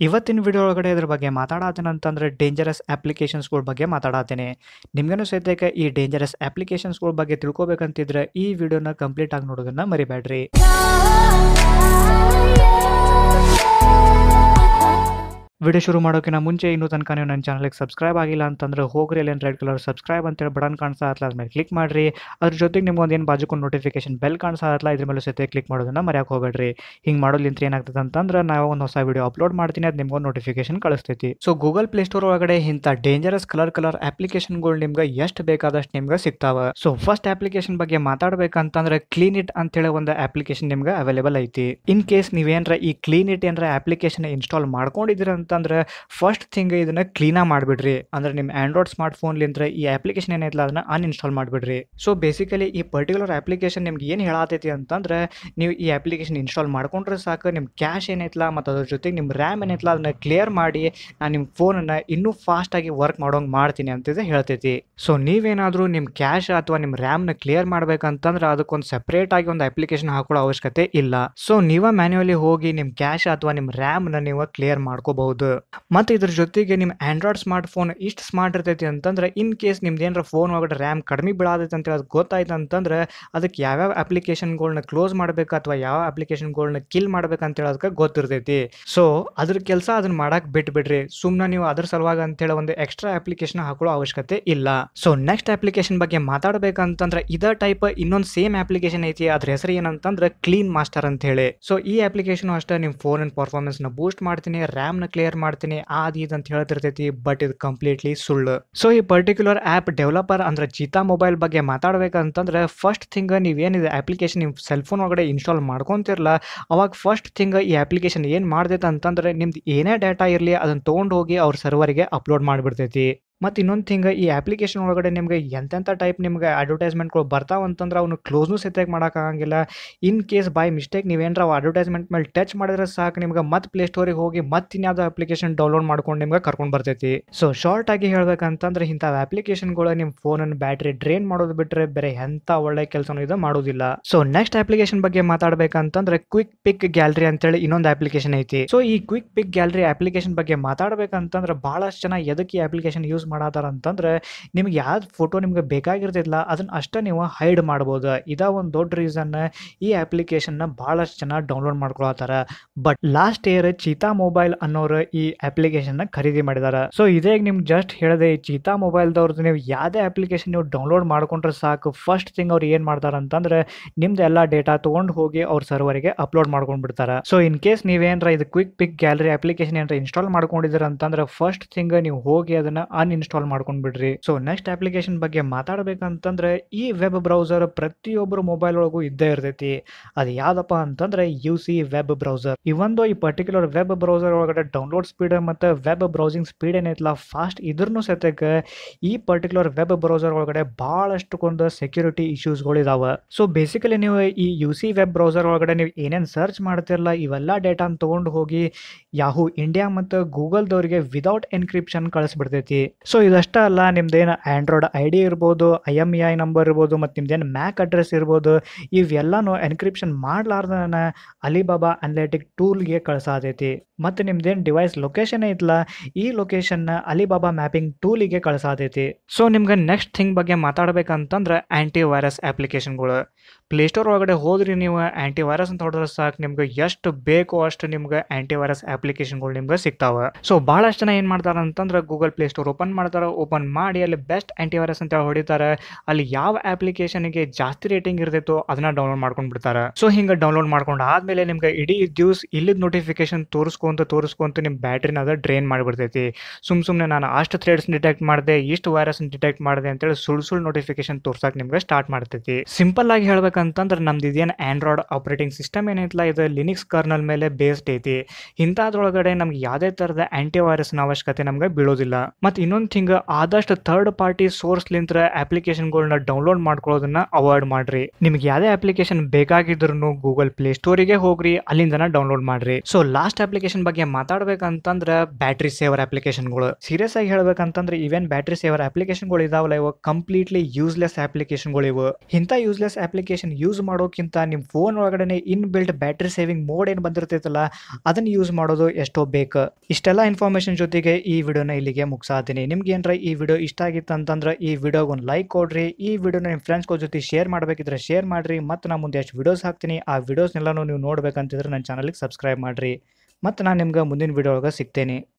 ಇವತ್ತಿನ ವಿಡಿಯೋ ಒಳಗಡೆ ಇದ್ರ ಬಗ್ಗೆ ಮಾತಾಡತ್ತೇನೆ ಅಂತಂದ್ರೆ ಡೇಂಜರಸ್ ಅಪ್ಲಿಕೇಶನ್ಸ್ಗಳ ಬಗ್ಗೆ ಮಾತಾಡತ್ತೇನೆ ನಿಮ್ಗೇನು ಸದ್ಯಕ್ಕೆ ಈ ಡೇಂಜರಸ್ ಅಪ್ಲಿಕೇಶನ್ಸ್ಗಳ ಬಗ್ಗೆ ತಿಳ್ಕೊಬೇಕಂತಿದ್ರೆ ಈ ವಿಡಿಯೋನ ಕಂಪ್ಲೀಟ್ ಆಗಿ ನೋಡೋದನ್ನ ಮರಿಬೇಡ್ರಿ ವಿಡಿಯೋ ಶುರು ಮಾಡೋಕ್ಕಿಂತ ಮುಂಚೆ ಇನ್ನೂ ತನಕ ನೀವು ನನ್ನ ಚಾನಲ್ಗೆ ಸಬ್ಸ್ಕ್ರೈಬ್ ಆಗಿಲ್ಲ ಅಂತಂದ್ರೆ ಹೋಗ್ರಿ, ಅಲ್ಲಿ ರೆಡ್ ಕಲರ್ ಸಬ್ಸ್ಕ್ರೈಬ್ ಅಂತೇಳಿ ಬಟನ್ ಕಾಣಿಸ್ತಾ ಇರಲ್ಲ ಅದ್ರ ಕ್ಲಿಕ್ ಮಾಡಿರಿ. ಅದ್ರ ಜೊತೆಗೆ ನಿಮ್ಗೆ ಒಂದೇನು ಬಾಜುಕೊಂಡು ನೋಟಿಫಿಕೇಶನ್ ಬೆಲ್ ಕಾಣಿಸ್ತಾ ಇರಲ್ಲ ಇದ್ರ ಮೇಲೆ ಸತ್ಯ ಕ್ಲಿಕ್ ಮಾಡೋದನ್ನ ಮರ್ಯಾಕೆ ಹೋಗ್ಬೇಡ್ರಿ. ಹಿಂಗೆ ಮಾಡೋದ್ಲಿಂತ ಏನಾಗ್ತದೆ ಅಂತಂದ್ರೆ ನಾವು ಒಂದು ಹೊಸ ವಿಡಿಯೋ ಅಪ್ಲೋಡ್ ಮಾಡ್ತೀನಿ, ಅದು ನಿಮ್ಗೊಂದು ನೋಟಿಫಿಕೇಶನ್ ಕಳಿಸ್ತೈತಿ. ಸೊ ಗೂಗಲ್ ಪ್ಲೇ ಸ್ಟೋರ್ ಒಳಗಡೆ ಇಂಥ ಡೇಂಜರಸ್ ಕಲರ್ ಕಲರ್ ಅಪ್ಲಿಕೇಶನ್ಗಳು ನಿಮ್ಗೆ ಎಷ್ಟು ಬೇಕಾದಷ್ಟು ನಿಮ್ಗೆ ಸಿಗ್ತಾವ. ಸೊ ಫಸ್ಟ್ ಅಪ್ಲಿಕೇಶನ್ ಬಗ್ಗೆ ಮಾತಾಡ್ಬೇಕಂತಂದ್ರೆ ಕ್ಲೀನ್ ಇಟ್ ಅಂತೇಳಿ ಒಂದು ಅಪ್ಲಿಕೇಶನ್ ನಿಮ್ಗೆ ಅವೈಲೇಬಲ್ ಐತಿ. ಇನ್ ಕೇಸ್ ನೀವೇನ್ರ ಈ ಕ್ಲೀನ್ ಇಟ್ ಏನರ ಅಪ್ಲಿಕೇಶನ್ ಇನ್ಸ್ಟಾಲ್ ಮಾಡ್ಕೊಂಡಿದ್ದೀರ ಅಂತಂದ್ರೆ ಫಸ್ಟ್ ಥಿಂಗ್ ಇದನ್ನ ಕ್ಲೀನಾಗಿ ಮಾಡಿಬಿಡ್ರಿ. ಅಂದ್ರೆ ನಿಮ್ಮ ಆಂಡ್ರಾಯ್ಡ್ ಸ್ಮಾರ್ಟ್ ಫೋನ್ಲಿಂದ ಈ ಅಪ್ಲಿಕೇಶನ್ ಏನೈತಲ್ಲ ಅದನ್ನ ಅನ್ಇನ್ಸ್ಟಾಲ್ ಮಾಡಿಬಿಡ್ರಿ. ಸೊ ಬೇಸಿಕಲಿ ಈ ಪರ್ಟಿಕ್ಯುಲರ್ ಅಪ್ಲಿಕೇಶನ್ ನಿಮ್ಗೆ ಏನು ಹೇಳತೈತಿ ಅಂತಂದ್ರೆ ನೀವು ಈ ಅಪ್ಲಿಕೇಶನ್ ಇನ್ಸ್ಟಾಲ್ ಮಾಡ್ಕೊಂಡ್ರೆ ಸಾಕು ನಿಮ್ಮ ಕ್ಯಾಶ್ ಏನೈತಲ್ಲ ಮತ್ತು ಅದ್ರ ಜೊತೆಗೆ ನಿಮ್ಮ ರ್ಯಾಮ್ ಏನೈತಲ್ಲ ಅದನ್ನ ಕ್ಲಿಯರ್ ಮಾಡಿ ನಾನು ನಿಮ್ಮ ಫೋನನ್ನು ಇನ್ನೂ ಫಾಸ್ಟಾಗಿ ವರ್ಕ್ ಮಾಡೋಂಗೆ ಮಾಡ್ತೀನಿ ಅಂತಿದೆ ಹೇಳ್ತೈತಿ. ಸೊ ನೀವೇನಾದರೂ ನಿಮ್ಮ ಕ್ಯಾಶ್ ಅಥವಾ ನಿಮ್ಮ ರ್ಯಾಮ್ನ ಕ್ಲಿಯರ್ ಮಾಡ್ಬೇಕಂತಂದ್ರೆ ಅದಕ್ಕೊಂದು ಸೆಪ್ರೇಟ್ ಆಗಿ ಒಂದು ಅಪ್ಲಿಕೇಶನ್ ಹಾಕೊಳ್ಳೋ ಅವಶ್ಯಕತೆ ಇಲ್ಲ. ಸೊ ನೀವ ಮ್ಯಾನ್ಯುವಲಿ ಹೋಗಿ ನಿಮ್ಮ ಕ್ಯಾಶ್ ಅಥವಾ ನಿಮ್ಮ ರ್ಯಾಮ್ನ ನೀವು ಕ್ಲಿಯರ್ ಮಾಡ್ಕೋಬಹುದು. ಮತ್ತು ಇದ್ರ ಜೊತೆಗೆ ನಿಮ್ಮ ಆಂಡ್ರಾಯ್ಡ್ ಸ್ಮಾರ್ಟ್ ಫೋನ್ ಇಷ್ಟು ಸ್ಮಾರ್ಟ್ ಇರ್ತೈತಿ ಅಂತಂದ್ರೆ ಇನ್ ಕೇಸ್ ನಿಮ್ದು ಏನಾರ ಫೋನ್ ಒಳಗಡೆ ರ್ಯಾಮ್ ಕಡಿಮೆ ಬೀಳಾದೈತೆ ಅಂತೇಳಿ ಅದು ಗೊತ್ತಾಯ್ತು ಅಂತಂದ್ರೆ ಅದಕ್ಕೆ ಯಾವ್ಯಾವ ಅಪ್ಲಿಕೇಶನ್ಗಳನ್ನ ಕ್ಲೋಸ್ ಮಾಡಬೇಕು ಅಥವಾ ಯಾವ ಅಪ್ಲಿಕೇಶನ್ಗಳನ್ನ ಕಿಲ್ ಮಾಡ್ಬೇಕಂತೇಳಿ ಅದಕ್ಕೆ ಗೊತ್ತಿರ್ತೈತಿ. ಸೊ ಅದ್ರ ಕೆಲಸ ಅದನ್ನ ಮಾಡಕ್ ಬಿಟ್ಬಿಡ್ರಿ. ಸುಮ್ಮನೆ ನೀವು ಅದ್ರ ಸಲುವಾಗಿ ಅಂತೇಳಿ ಒಂದು ಎಕ್ಸ್ಟ್ರಾ ಅಪ್ಲಿಕೇಶನ್ ಹಾಕೊಳ್ಳೋ ಅವಶ್ಯಕತೆ ಇಲ್ಲ. ಸೊ ನೆಕ್ಸ್ಟ್ ಅಪ್ಲಿಕೇಶನ್ ಬಗ್ಗೆ ಮಾತಾಡ್ಬೇಕಂತಂದ್ರೆ ಇದೇ ಟೈಪ್ ಇನ್ನೊಂದು ಸೇಮ್ ಅಪ್ಲಿಕೇಶನ್ ಐತಿ, ಅದ್ರ ಹೆಸರು ಏನಂತಂದ್ರೆ ಕ್ಲೀನ್ ಮಾಸ್ಟರ್ ಅಂತ ಹೇಳಿ. ಸೊ ಈ ಅಪ್ಲಿಕೇಶನ್ ಅಷ್ಟೇ ನಿಮ್ಮ ಫೋನ್ ಪರ್ಫಾರ್ಮೆನ್ಸ್ನ ಬೂಸ್ಟ್ ಮಾಡ್ತೀನಿ ರ್ಯಾಮ್ನ ಕ್ಲಿಯರ್ ಮಾಡ್ತೀನಿ. ಆದ್ ಇದು ಅಂತ ಹೇಳ್ತಿರ್ತೈತಿ ಬಟ್ ಇದು ಕಂಪ್ಲೀಟ್ಲಿ ಸುಳ್ಳು. ಸೊ ಈ ಪರ್ಟಿಕ್ಯುಲರ್ ಆಪ್ ಡೆವಲಪರ್ ಅಂದ್ರೆ ಜೀತಾ ಮೊಬೈಲ್ ಬಗ್ಗೆ ಮಾತಾಡ್ಬೇಕಂತಂದ್ರೆ ಫಸ್ಟ್ ಥಿಂಗ್ ನೀವೇನಿದೆ ಅಪ್ಲಿಕೇಶನ್ ನಿಮ್ಮ ಸೆಲ್ ಫೋನ್ ಒಳಗಡೆ ಇನ್ಸ್ಟಾಲ್ ಮಾಡ್ಕೊಂತಿರಲ್ಲ ಅವಾಗ ಫಸ್ಟ್ ಥಿಂಗ್ ಈ ಅಪ್ಲಿಕೇಶನ್ ಏನು ಮಾಡ್ತೈತೆ ಅಂತಂದ್ರೆ, ನಿಮ್ದು ಏನೇ ಡೇಟಾ ಇರಲಿ ಅದನ್ನ ತೊಗೊಂಡು ಹೋಗಿ ಅವ್ರ ಸರ್ವರ್ಗೆ ಅಪ್ಲೋಡ್ ಮಾಡಿಬಿಡ್ತೈತಿ. ಮತ್ತು ಇನ್ನೊಂದು ಥಿಂಗ್ ಈ ಅಪ್ಲಿಕೇಶನ್ ಒಳಗಡೆ ನಿಮಗೆ ಎಂತೆಂಥ ಟೈಪ್ ನಿಮಗೆ ಅಡ್ವರ್ಟೈಸ್ಮೆಂಟ್ಗಳು ಬರ್ತಾವ ಅಂತಂದ್ರೆ ಅವನು ಕ್ಲೋಸ್ನು ಸತ್ಯಾಗಿ ಮಾಡೋಕ್ಕಾಗಂಗಿಲ್ಲ ಇನ್ ಕೇಸ್ ಬೈ ಮಿಸ್ಟೇಕ್ ನೀವೇನಾರ ಅಡ್ವರ್ಟೈಸ್ಮೆಂಟ್ ಮೇಲೆ ಟಚ್ ಮಾಡಿದ್ರೆ ಸಾಕು ನಿಮಗೆ ಮತ್ತೆ ಪ್ಲೇ ಸ್ಟೋರಿಗೆ ಹೋಗಿ ಮತ್ತೆ ಇನ್ಯಾವುದೋ ಅಪ್ಲಿಕೇಶನ್ ಡೌನ್ಲೋಡ್ ಮಾಡ್ಕೊಂಡು ನಿಮಗೆ ಕರ್ಕೊಂಡು ಬರ್ತೈತಿ. ಸೊ ಶಾರ್ಟ್ ಆಗಿ ಹೇಳ್ಬೇಕಂತಂದ್ರೆ ಇಂಥ ಅಪ್ಲಿಕೇಶನ್ಗಳು ನಿಮ್ಮ ಫೋನನ್ನು ಬ್ಯಾಟ್ರಿ ಡ್ರೈನ್ ಮಾಡೋದು ಬಿಟ್ಟರೆ ಬೇರೆ ಎಂಥ ಒಳ್ಳೆ ಕೆಲಸನೂ ಇದು ಮಾಡೋದಿಲ್ಲ. ಸೊ ನೆಕ್ಸ್ಟ್ ಅಪ್ಲಿಕೇಶನ್ ಬಗ್ಗೆ ಮಾತಾಡಬೇಕಂತಂದ್ರೆ ಕ್ವಿಕ್ ಪಿಕ್ ಗ್ಯಾಲರಿ ಅಂತೇಳಿ ಇನ್ನೊಂದು ಅಪ್ಲಿಕೇಶನ್ ಐತಿ. ಸೊ ಈ ಕ್ವಿಕ್ ಪಿಕ್ ಗ್ಯಾಲರಿ ಅಪ್ಲಿಕೇಶನ್ ಬಗ್ಗೆ ಮಾತಾಡಬೇಕಂತಂದ್ರೆ ಬಹಳಷ್ಟು ಜನ ಎದಕ್ಕೆ ಅಪ್ಲಿಕೇಶನ್ ಯೂಸ್ ಮಾಡತ್ತಾರ ಅಂತಂದ್ರೆ ನಿಮ್ಗೆ ಯಾವ್ದು ಫೋಟೋ ನಿಮ್ಗೆ ಬೇಕಾಗಿರ್ತಿಲ್ಲ ಅದನ್ನ ಅಷ್ಟೇ ನೀವು ಹೈಡ್ ಮಾಡ್ಬೋದು. ಇದ ಒಂದು ದೊಡ್ಡ ರೀಸನ್ ಈ ಅಪ್ಲಿಕೇಶನ್ನ ಭಾಳಷ್ಟು ಜನ download ಮಾಡ್ಕೊಳತ್ತಾರ. But last year Cheetah mobile ಅನ್ನೋರು ಈ ಅಪ್ಲಿಕೇಶನ್ನ ಖರೀದಿ ಮಾಡಿದಾರ. ಸೊ ಇದೇ ನಿಮ್ಗೆ ಜಸ್ಟ್ ಹೇಳಿದೆ ಈ ಚೀತಾ ಮೊಬೈಲ್ದವ್ರದ್ದು ನೀವು ಯಾವುದೇ ಅಪ್ಲಿಕೇಶನ್ ನೀವು ಡೌನ್ಲೋಡ್ ಮಾಡ್ಕೊಂಡ್ರೆ ಸಾಕು. ಫಸ್ಟ್ ಥಿಂಗ್ ಅವ್ರು ಏನು ಮಾಡ್ತಾರ ಅಂತಂದ್ರೆ ನಿಮ್ದು ಎಲ್ಲ ಡೇಟಾ ತೊಗೊಂಡು ಹೋಗಿ ಅವ್ರ ಸರ್ವರ್ಗೆ ಅಪ್ಲೋಡ್ ಮಾಡ್ಕೊಂಡು ಬಿಡ್ತಾರೆ. ಸೊ ಇನ್ ಕೇಸ್ ನೀವೇನಾರ ಇದು ಕ್ವಿಕ್ ಪಿಕ್ ಗ್ಯಾಲರಿ ಅಪ್ಲಿಕೇಶನ್ ಏನಾರ ಇನ್ಸ್ಟಾಲ್ ಮಾಡ್ಕೊಂಡಿದ್ದೀರ ಅಂತಂದ್ರೆ ಫಸ್ಟ್ ಥಿಂಗ್ ನೀವು ಹೋಗಿ ಅದನ್ನ ಅನ್ಇನ್ಸ್ಟಾಲ್ ಮಾಡ್ಕೊಂಡ್ ಬಿಡ್ರಿ ಸೊ ನೆಕ್ಸ್ಟ್ ಅಪ್ಲಿಕೇಶನ್ ಬಗ್ಗೆ ಮಾತಾಡಬೇಕಂತಂದ್ರೆ, ಈ ವೆಬ್ ಬ್ರೌಸರ್ ಪ್ರತಿಯೊಬ್ಬರು ಮೊಬೈಲ್ ಒಳಗೂ ಇದ್ದೇ ಇರ್ತೈತಿ. ಅದು ಯಾವ್ದಪ್ಪ ಅಂತಂದ್ರೆ ಯು ಸಿ ವೆಬ್ ಬ್ರೌಸರ್ ಇವೊಂದು ಈ ಪರ್ಟಿಕ್ಯುಲರ್ ವೆಬ್ ಬ್ರೌಸರ್ ಒಳಗಡೆ ಡೌನ್ಲೋಡ್ ಸ್ಪೀಡ್ ಮತ್ತು ವೆಬ್ ಬ್ರೌಸಿಂಗ್ ಸ್ಪೀಡ್ ಏನೈತಲ್ಲ ಫಾಸ್ಟ್ ಇದ್ರೂ ಸತ್ಯಕ್ಕೆ ಈ ಪರ್ಟಿಕ್ಯುಲರ್ ವೆಬ್ ಬ್ರೌಸರ್ ಒಳಗಡೆ ಭಾಳಷ್ಟುಕೊಂದು ಸೆಕ್ಯೂರಿಟಿ ಇಶ್ಯೂಸ್ಗಳು ಇದಾವೆ. ಸೊ ಬೇಸಿಕಲಿ ನೀವು ಈ ಯು ಸಿ ವೆಬ್ ಬ್ರೌಸರ್ ಒಳಗಡೆ ನೀವು ಏನೇನು ಸರ್ಚ್ ಮಾಡ್ತಿರಲ್ಲ ಇವೆಲ್ಲ ಡೇಟಾನ ತೊಗೊಂಡು ಹೋಗಿ ಯಾಹೂ ಇಂಡಿಯಾ ಮತ್ತು ಗೂಗಲ್ದವ್ರಿಗೆ ವಿದೌಟ್ ಎನ್ಕ್ರಿಪ್ಷನ್ ಕಳಿಸ್ಬಿಡ್ತೈತಿ. ಸೊ ಇದಷ್ಟೇ ಅಲ್ಲ ನಿಮ್ದೇನು ಆ್ಯಂಡ್ರಾಯ್ಡ್ ಐ ಡಿ ಇರ್ಬೋದು I M E I number ಇರ್ಬೋದು, ಮತ್ತು ನಿಮ್ದೇನು ಮ್ಯಾಕ್ ಅಡ್ರೆಸ್ ಇರ್ಬೋದು ಇವೆಲ್ಲನೂ ಎನ್ಕ್ರಿಪ್ಷನ್ ಮಾಡಲಾರ್ದನ ಅಲಿಬಾಬಾ ಅನಲಿಟಿಕ್ ಟೂಲ್ಗೆ ಕಳ್ಸಾತೈತಿ. ಮತ್ತು ನಿಮ್ದೇನು ಡಿವೈಸ್ ಲೊಕೇಶನ್ ಐತಲ್ಲ ಈ ಲೊಕೇಶನ್ನ ಅಲಿಬಾಬಾ ಮ್ಯಾಪಿಂಗ್ ಟೂಲಿಗೆ ಕಳ್ಸಾತೈತಿ. ಸೊ ನಿಮ್ಗೆ ನೆಕ್ಸ್ಟ್ ಥಿಂಗ್ ಬಗ್ಗೆ ಮಾತಾಡಬೇಕಂತಂದ್ರೆ ಆ್ಯಂಟಿ ವೈರಸ್ ಆ್ಯಪ್ಲಿಕೇಶನ್ಗಳು ಪ್ಲೇಸ್ಟೋರ್ ಒಳಗಡೆ ಹೋದ್ರಿ ನೀವು ಆ್ಯಂಟಿ ವೈರಸ್ ಅಂತ ಹೊಡೆದ್ರೆ ಸಾಕು, ನಿಮ್ಗೆ ಎಷ್ಟು ಬೇಕೋ ಅಷ್ಟು ನಿಮ್ಗೆ ಆ್ಯಂಟಿ ವೈರಸ್ ಆ್ಯಪ್ಲಿಕೇಶನ್ಗಳು ನಿಮ್ಗೆ ಸಿಗ್ತಾವೆ. ಸೊ ಭಾಳಷ್ಟು ಜನ ಏನು ಮಾಡ್ತಾರೆ ಅಂತಂದ್ರೆ ಗೂಗಲ್ ಪ್ಲೇ ಸ್ಟೋರ್ ಓಪನ್ ಮಾಡ್ತಾರೆ ಓಪನ್ ಮಾಡಿ ಅಲ್ಲಿ ಬೆಸ್ಟ್ ಆ್ಯಂಟಿವೈರಸ್ ಅಂತ ಹೊಡಿತಾರೆ. ಅಲ್ಲಿ ಯಾವ ಅಪ್ಲಿಕೇಶನ್ಗೆ ಜಾಸ್ತಿ ರೇಟಿಂಗ್ ಇರ್ತೈತೋ ಅದನ್ನ ಡೌನ್ಲೋಡ್ ಮಾಡ್ಕೊಂಡು ಬಿಡ್ತಾರೆ. ಸೊ ಹಿಂಗೆ ಡೌನ್ಲೋಡ್ ಮಾಡ್ಕೊಂಡು ಆದ್ಮೇಲೆ ನಿಮ್ಗೆ ಇಡೀ ದಿವ್ಸ ಇಲ್ಲಿದ್ ನೋಟಿಫಿಕೇಶನ್ ತೋರಿಸ್ಕೊಂತ ತೋರಿಸ್ಕೊಂತ ನಿಮ್ಮ ಬ್ಯಾಟ್ರಿನ ಅದ ಡ್ರೈನ್ ಮಾಡಿಬಿಡ್ತೈತಿ. ಸುಮ್ ಸುಮ್ಮನೆ ನಾನು ಅಷ್ಟು ಥ್ರೆಡ್ಸ್ ಡಿಟೆಕ್ಟ್ ಮಾಡಿದೆ, ಇಷ್ಟು ವೈರಸ್ ಡಿಟೆಕ್ಟ್ ಮಾಡಿದೆ ಅಂತೇಳಿ ಸುಳ್ಳು ಸುಳ್ಳು ನೋಟಿಫಿಕೇಶನ್ ತೋರ್ಸಕ್ಕೆ ನಿಮ್ಗೆ ಸ್ಟಾರ್ಟ್ ಮಾಡ್ತೈತಿ. ಸಿಂಪಲ್ ಆಗಿ ಹೇಳ್ಬೇಕಂತಂದ್ರೆ ನಮ್ದು ಇದೇನು ಆಂಡ್ರಾಯ್ಡ್ ಆಪರೇಟಿಂಗ್ ಸಿಸ್ಟಮ್ ಏನೈತಲ್ಲ ಇದು ಲಿನಿಕ್ಸ್ ಕರ್ನಲ್ ಮೇಲೆ ಬೇಸ್ಡ್ ಐತಿ. ಇಂಥದ್ರೊಳಗಡೆ ನಮ್ಗೆ ಯಾವುದೇ ಥರದ ಆಂಟಿವೈರಸ್ ಅವಶ್ಯಕತೆ ನಮ್ಗೆ ಬೀಳೋದಿಲ್ಲ. ಮತ್ತು ಇನ್ನೊಂದು ಇನ್ನೊಂದು ಥಿಂಗ್ ಆದಷ್ಟು ಥರ್ಡ್ ಪಾರ್ಟಿ ಸೋರ್ಸ್ ಲಿಂತ ಅಪ್ಲಿಕೇಶನ್ಗಳನ್ನ ಡೌನ್ಲೋಡ್ ಮಾಡ್ಕೊಳ್ಳೋದನ್ನ ಅವಾಯ್ಡ್ ಮಾಡ್ರಿ. ನಿಮ್ಗೆ ಯಾವುದೇ ಅಪ್ಲಿಕೇಶನ್ ಬೇಕಾಗಿದ್ರು ಗೂಗಲ್ ಪ್ಲೇ ಸ್ಟೋರಿಗೆ ಹೋಗ್ರಿ, ಅಲ್ಲಿಂದನ ಡೌನ್ಲೋಡ್ ಮಾಡ್ರಿ. ಸೊ ಲಾಸ್ಟ್ ಅಪ್ಲಿಕೇಶನ್ ಬಗ್ಗೆ ಮಾತಾಡ್ಬೇಕಂತಂದ್ರೆ ಬ್ಯಾಟ್ರಿ ಸೇವರ್ ಅಪ್ಲಿಕೇಶನ್ಗಳು ಸೀರಿಯಸ್ ಆಗಿ ಹೇಳ್ಬೇಕಂತಂದ್ರೆ ಇವೇನ್ ಬ್ಯಾಟ್ರಿ ಸೇವರ್ ಅಪ್ಲಿಕೇಶನ್ಗಳು ಇದಾವಲ್ಲ ಇವು ಕಂಪ್ಲೀಟ್ಲಿ ಯೂಸ್ಲೆಸ್ ಅಪ್ಲಿಕೇಶನ್ಗಳು ಇವು. ಇಂಥ ಯೂಸ್ಲೆಸ್ ಅಪ್ಲಿಕೇಶನ್ ಯೂಸ್ ಮಾಡೋಕ್ಕಿಂತ ನಿಮ್ಮ ಫೋನ್ ಒಳಗಡೆ in built battery saving mode ಏನು ಬಂದಿರ್ತೈತಲ್ಲ, ಅದನ್ನ ಯೂಸ್ ಮಾಡೋದು ಎಷ್ಟೋ ಬೇಕು. ಇಷ್ಟೆಲ್ಲ ಇನ್ಫಾರ್ಮೇಶನ್ ಜೊತೆಗೆ ಈ ವಿಡಿಯೋನ ಇಲ್ಲಿಗೆ ಮುಗಿಸಾತೀನಿ. ನಿಮ್ಗೆ ಏನರ ಈ ವಿಡಿಯೋ ಇಷ್ಟ ಆಗಿತ್ತು ಅಂತಂದ್ರೆ ಈ ವಿಡಿಯೋಗೆ ಒಂದು ಲೈಕ್ ಕೊಡ್ರಿ, ಈ ವಿಡಿಯೋನ ನಿಮ್ಮ ಫ್ರೆಂಡ್ಸ್ಗಳ ಜೊತೆ ಶೇರ್ ಮಾಡಬೇಕಿದ್ರೆ ಶೇರ್ ಮಾಡಿರಿ, ಮತ್ತು ನಾನು ಮುಂದೆ ಎಷ್ಟು ವಿಡಿಯೋಸ್ ಹಾಕ್ತೀನಿ, ಆ ವಿಡಿಯೋಸ್ನೆಲ್ಲನೂ ನೀವು ನೋಡಬೇಕಂತಿದ್ರೆ ನನ್ನ ಚಾನಲ್ಗೆ ಸಬ್ಸ್ಕ್ರೈಬ್ ಮಾಡಿರಿ. ಮತ್ತು ನಾನು ನಿಮ್ಗೆ ಮುಂದಿನ ವಿಡಿಯೋ ಒಳಗೆ ಸಿಗ್ತೇನೆ.